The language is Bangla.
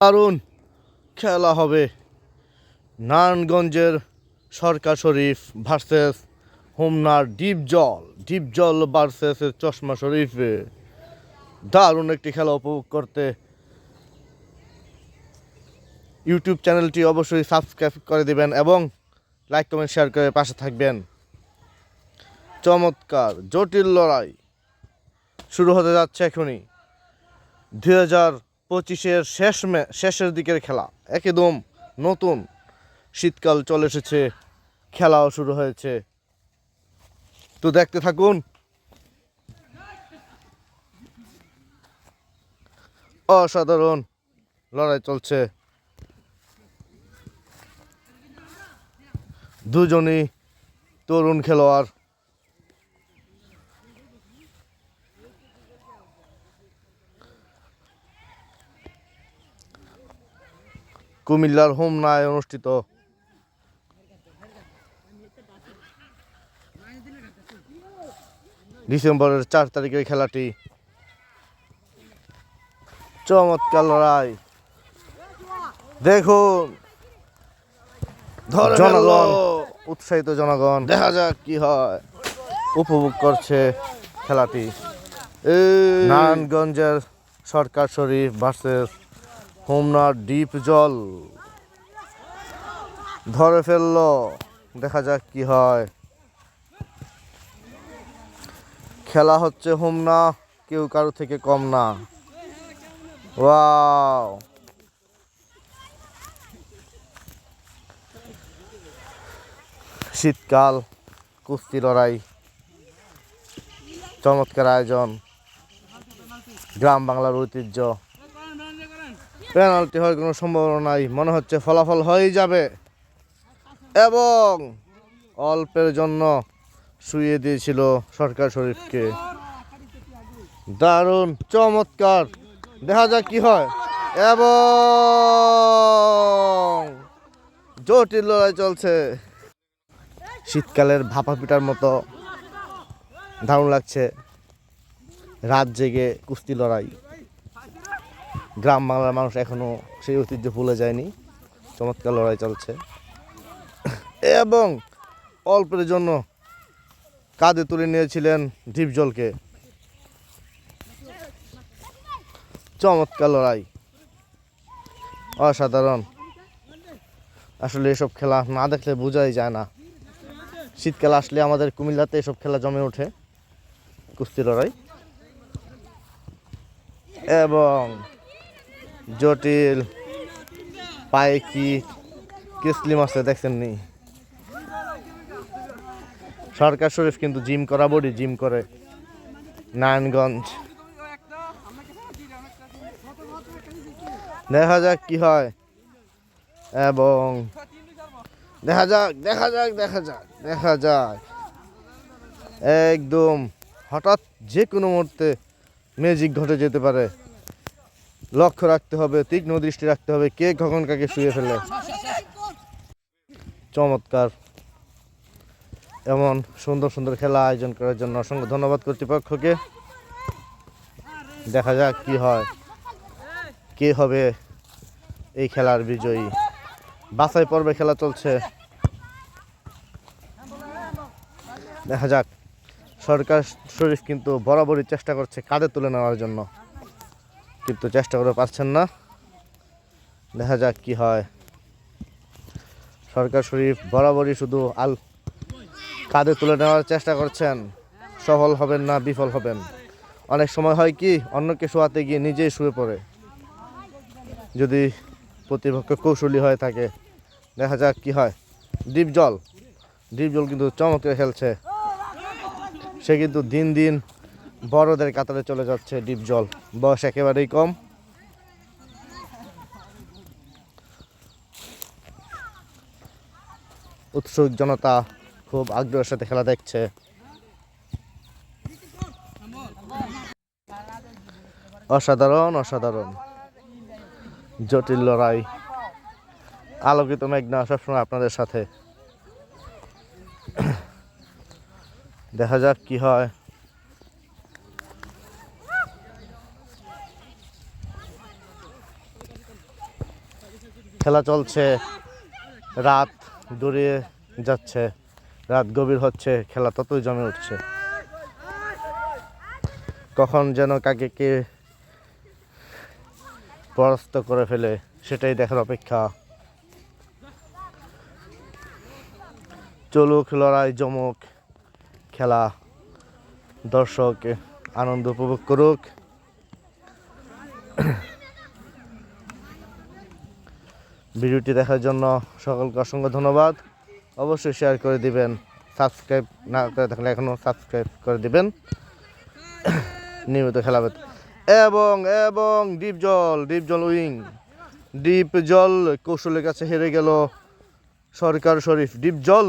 দারুণ খেলা হবে। নারায়ণগঞ্জের সরকার শরীফ ভার্সেস হোমনার ডিপ জল ডিপ জল ভার্সেস চশমা শরীফে দারুণ একটি খেলা উপভোগ করতে ইউটিউব চ্যানেলটি অবশ্যই সাবস্ক্রাইব করে দেবেন এবং লাইক, কমেন্ট, শেয়ার করে পাশে থাকবেন। চমৎকার, জটিল লড়াই শুরু হতে যাচ্ছে এখনই। দুই হাজার পঁচিশের শেষ শেষের দিকের খেলা। একদম নতুন শীতকাল চলে এসেছে, খেলাও শুরু হয়েছে। তো দেখতে থাকুন। অসাধারণ লড়াই চলছে। দুজনই তরুণ খেলোয়াড়। কুমিল্লার হোমনায় অনুষ্ঠিত। ডিসেম্বরের চার তারিখের খেলাটি। চমৎকার লড়াই। দেখুন জনগণ। উৎসাহিত জনগণ। দেখা যাক কি হয়। উপভোগ করছে খেলাটি। নারায়ণগঞ্জের সরকার শরীফ ভার্সেস হোমনার ডিপ জল। ধরে ফেলল, দেখা যাক কি হয়। খেলা হচ্ছে হোমনা, কেউ কারও থেকে কম না। ওয়াও। শীতকাল, কুস্তি লড়াই, চমৎকার আয়োজন। গ্রাম বাংলার ঐতিহ্য। পেনাল্টি হওয়ার কোনো সম্ভাবনা নাই। মনে হচ্ছে ফলাফল হয়েই যাবে। এবং অল্পের জন্য শুয়ে দিয়েছিল সরকার শরীফকে। দারুণ, চমৎকার। দেখা যাক কি হয়। এবং জটিল লড়াই চলছে। শীতকালের ভাপা পিঠার মতো দারুণ লাগছে। রাত জেগে কুস্তি লড়াই। গ্রাম বাংলার মানুষ এখনও সেই ঐতিহ্য ভুলে যায়নি। চমৎকার লড়াই চলছে। এবং অল্পের জন্য কাঁধে তুলে নিয়েছিলেন ডিপজলকে চমৎকার লড়াই। অসাধারণ। আসলে এসব খেলা না দেখলে বোঝাই যায় না। শীতকাল আসলে আমাদের কুমিল্লাতে এসব খেলা জমে ওঠে। কুস্তি লড়াই। এবং জটিল পায়ে কি কিসলিম আছে দেখছেন নি? সরকার শরীফ কিন্তু জিম করা বডি, জিম করে নারায়ণগঞ্জ। দেখা যাক কি হয়। এবং দেখা যাক দেখা যাক দেখা যাক দেখা যাক। একদম হঠাৎ যে কোনো মুহূর্তে ম্যাজিক ঘটে যেতে পারে। লক্ষ্য রাখতে হবে, তীক্ষ্ণ দৃষ্টি রাখতে হবে, কে কখন কাকে শুয়ে ফেলে চমৎকার। এমন সুন্দর সুন্দর খেলা আয়োজন করার জন্য অসংখ্য ধন্যবাদ কর্তৃপক্ষকে। দেখা যাক কি হয়, কে হবে এই খেলার বিজয়ী। বাছাই পর্বে খেলা চলছে। দেখা যাক, সরকার শরীফ কিন্তু বরাবরই চেষ্টা করছে কাঁধে তুলে নেওয়ার জন্য। কিন্তু চেষ্টা করে পারছেন না। দেখা যাক কি হয়। সরকার শরীফ বরাবরই শুধু আল কাঁধে তুলে নেওয়ার চেষ্টা করছেন। সফল হবেন না বিফল হবেন। অনেক সময় হয় কি, অন্যকে শোয়াতে গিয়ে নিজেই শুয়ে পড়ে। যদি প্রতিপক্ষ কৌশলী হয়ে থাকে, দেখা যাক কি হয়। ডিপ জল। ডিপ জল কিন্তু চমকে খেলছে। সে কিন্তু দিন দিন বড়দের কাতারে চলে যাচ্ছে ডিপ জল। বয়স একেবারেই কম। উৎসুক জনতা খুব আগ্রহের সাথে খেলা দেখছে। অসাধারণ অসাধারণ। জটিল লড়াই। আলোকিত মেঘনা সবসময় আপনাদের সাথে। দেখা যাক কি হয়। খেলা চলছে। রাত দূরে যাচ্ছে। রাত গভীর হচ্ছে, খেলা ততই জমে উঠছে। কখন যেন কাকে কে পরাস্ত করে ফেলে, সেটাই দেখার অপেক্ষা। চলুক লড়াই, জমুক খেলা। দর্শক আনন্দ উপভোগ করুক। ভিডিওটি দেখার জন্য সকলকে অসংখ্য ধন্যবাদ। অবশ্যই শেয়ার করে দিবেন। সাবস্ক্রাইব না করে থাকলে এখনও সাবস্ক্রাইব করে দিবেন। নিয়মিত খেলা পেতে। এবং এবং ডিপ জল ডিপ জল উইং ডিপ জল কৌশলের কাছে হেরে গেল সরকার শরীফ। ডিপ জল।